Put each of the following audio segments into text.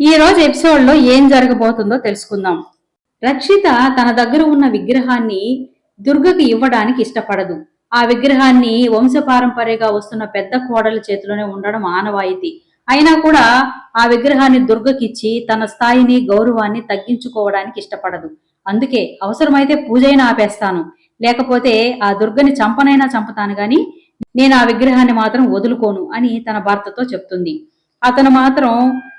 ఈ రోజు ఎపిసోడ్లో ఏం జరగబోతుందో తెలుసుకుందాం. రక్షిత తన దగ్గర ఉన్న విగ్రహాన్ని దుర్గకి ఇవ్వడానికి ఇష్టపడదు. ఆ విగ్రహాన్ని వంశపారంపర్యగా వస్తున్న పెద్ద కోడల చేతిలోనే ఉండడం ఆనవాయితీ. అయినా కూడా ఆ విగ్రహాన్ని దుర్గకిచ్చి తన స్థాయిని గౌరవాన్ని తగ్గించుకోవడానికి ఇష్టపడదు. అందుకే అవసరమైతే పూజైనా ఆపేస్తాను. లేకపోతే ఆ దుర్గని చంపనైనా చంపుతాను గాని నేను ఆ విగ్రహాన్ని మాత్రం వదులుకోను అని తన భర్తతో చెప్తుంది. అతను మాత్రం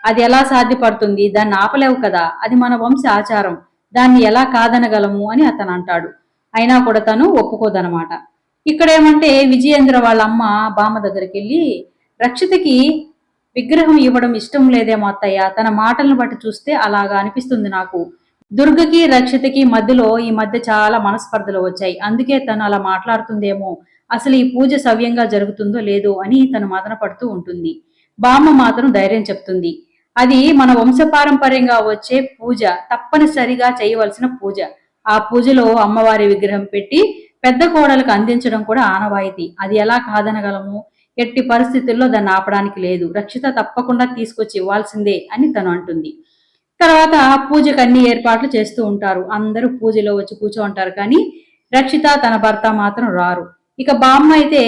అది ఎలా సాధ్యపడుతుంది? దాన్ని ఆపలేవు కదా? అది మన వంశ ఆచారం. దాన్ని ఎలా కాదనగలము అని అతను అంటాడు. అయినా కూడా తను ఒప్పుకోదనమాట ఇక్కడేమంటే విజయేంద్ర వాళ్ళ అమ్మ బామ్మ దగ్గరికి వెళ్ళి రక్షితకి విగ్రహం ఇవ్వడం ఇష్టం లేదేమో అత్తయ్య. తన మాటలను బట్టి చూస్తే అలాగా అనిపిస్తుంది నాకు. దుర్గకి రక్షితకి మధ్యలో ఈ మధ్య చాలా మనస్పర్ధలు వచ్చాయి. అందుకే తను అలా మాట్లాడుతుందేమో. అసలు ఈ పూజ సవ్యంగా జరుగుతుందో లేదో అని తను మదన పడుతూ ఉంటుంది. బామ్మ మాత్రం ధైర్యం చెప్తుంది. అది మన వంశపారంపర్యంగా వచ్చే పూజ తప్పనిసరిగా చేయవలసిన పూజ. ఆ పూజలో అమ్మవారి విగ్రహం పెట్టి పెద్ద కోడలకు అందించడం కూడా ఆనవాయితీ. అది ఎలా కాదనగలము? ఎట్టి పరిస్థితుల్లో దాన్ని ఆపడానికి లేదు. రక్షిత తప్పకుండా తీసుకొచ్చి ఇవ్వాల్సిందే అని తను అంటుంది. తర్వాత పూజకు అన్ని ఏర్పాట్లు చేస్తూ ఉంటారు. అందరూ పూజలో వచ్చి కూర్చోంటారు కానీ రక్షిత తన భర్త మాత్రం రారు. ఇక బామ్మ అయితే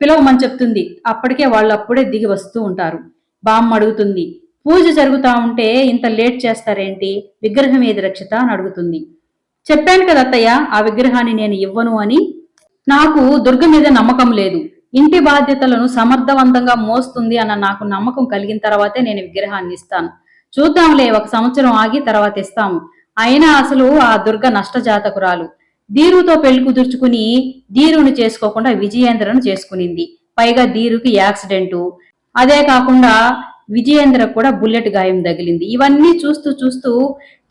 పిలవమని చెప్తుంది. అప్పటికే వాళ్ళు అప్పుడే దిగి వస్తూ ఉంటారు. బామ్మ అడుగుతుంది పూజ జరుగుతా ఉంటే ఇంత లేట్ చేస్తారేంటి? విగ్రహం ఏది రక్షిత? అని అడుగుతుంది. చెప్పాను కదా అత్తయ్య ఆ విగ్రహాన్ని నేను ఇవ్వను అని. నాకు దుర్గ మీద నమ్మకం లేదు. ఇంటి బాధ్యతలను సమర్థవంతంగా మోస్తుంది అన్న నాకు నమ్మకం కలిగిన తర్వాతే నేను విగ్రహాన్ని ఇస్తాను. చూద్దాంలే ఒక సంవత్సరం ఆగి తర్వాత ఇస్తాము. అయినా అసలు ఆ దుర్గ నష్టజాతకురాలు. ధీరుతో పెళ్ళి కుదుర్చుకుని ధీరుని చేసుకోకుండా విజయేంద్రను చేసుకునింది. పైగా ధీరుకి యాక్సిడెంటు. అదే కాకుండా విజయేంద్ర కూడా బుల్లెట్ గాయం తగిలింది. ఇవన్నీ చూస్తూ చూస్తూ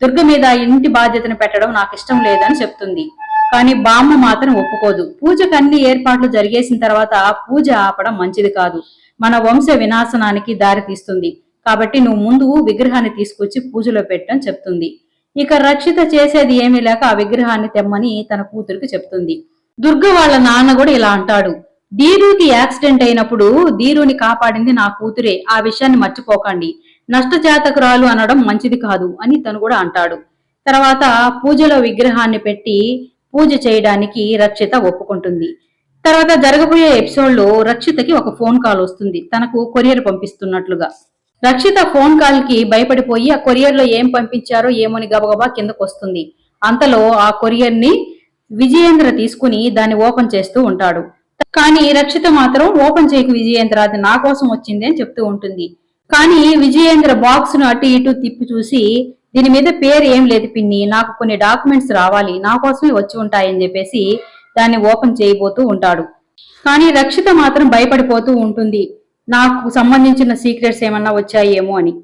దుర్గ మీద ఇంటి బాధ్యతను పెట్టడం నాకు ఇష్టం లేదని చెప్తుంది. కానీ బామ్మ మాత్రం ఒప్పుకోదు. పూజకు అన్ని ఏర్పాట్లు జరిగేసిన తర్వాత పూజ ఆపడం మంచిది కాదు. మన వంశ వినాశనానికి దారి తీస్తుంది కాబట్టి నువ్వు ముందు విగ్రహాన్ని తీసుకొచ్చి పూజలో పెట్టని చెప్తుంది. ఇక రక్షిత చేసేది ఏమీ లేక ఆ విగ్రహాన్ని తెమ్మని తన కూతురికి చెప్తుంది. దుర్గ వాళ్ళ నాన్న కూడా ఇలా అంటాడు. ధీరుకి యాక్సిడెంట్ అయినప్పుడు ధీరుని కాపాడింది నా కూతురే ఆ విషయాన్ని మర్చిపోకండి. నష్టజాతకురాలు అనడం మంచిది కాదు అని తను కూడా అంటాడు. తర్వాత పూజలో విగ్రహాన్ని పెట్టి పూజ చేయడానికి రక్షిత ఒప్పుకుంటుంది. తర్వాత జరగబోయే ఎపిసోడ్లో రక్షితకి ఒక ఫోన్ కాల్ వస్తుంది. తనకు కొరియర్ పంపిస్తున్నట్లుగా. రక్షిత ఫోన్ కాల్కి భయపడిపోయి ఆ కొరియర్లో ఏం పంపించారో ఏమోని గబగబా కిందకు వస్తుంది అంతలో ఆ కొరియర్ని విజయేంద్ర తీసుకుని దాన్ని ఓపెన్ చేస్తూ ఉంటాడు. కానీ రక్షిత మాత్రం ఓపెన్ చేయకు విజయేంద్ర అది నా కోసం వచ్చింది అని చెప్తూ ఉంటుంది. కానీ విజయేంద్ర బాక్స్ను అటు ఇటు తిప్పి చూసి దీని మీద పేరు ఏం లేదు పిన్ని నాకు కొన్ని డాక్యుమెంట్స్ రావాలి నా కోసమే వచ్చి ఉంటాయని చెప్పేసి దాన్ని ఓపెన్ చేయబోతూ ఉంటాడు. కానీ రక్షిత మాత్రం భయపడిపోతూ ఉంటుంది. నాకు సంబంధించిన సీక్రెట్స్ ఏమన్నా వచ్చాయేమో అని.